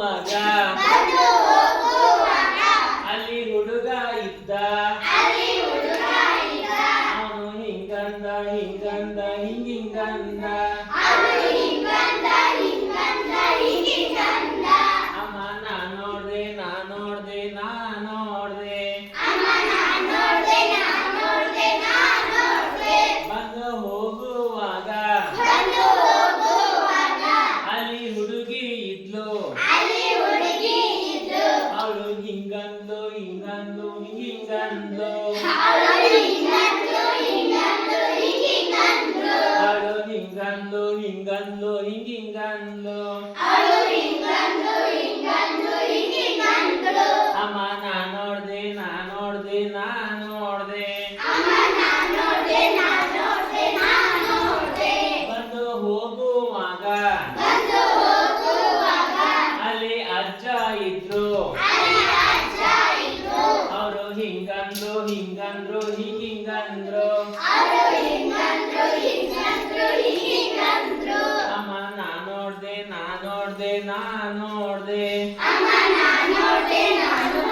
ಹೋಗುವಾಗ? ಅಲ್ಲಿ ಹುಡುಗ ಇದ್ದ? ಅವನು ಹಿಂಗಂದ ಹಿಂಗಂದ ಹಿಂಗಿಂಗಂದ. ಹಿಂಗಂದು ಹಿಂಗಿಂಗಂದು. ಅಳು ಹಿಂಗಂದು ಹಿಂಗಂದು ಹಿಂಗಿಂಗಂದು. ಅಮ್ಮ ನಾ ನೋಡ್ದೆ ನಾ ನೋಡ್ದೆ ನಾ ನೋಡ್ದೆ. ingandro, ingandro, ingandro. Aro ingandro, ingandro, ingandro. Ama na norde, na norde, na norde. Ama na norde, na norde.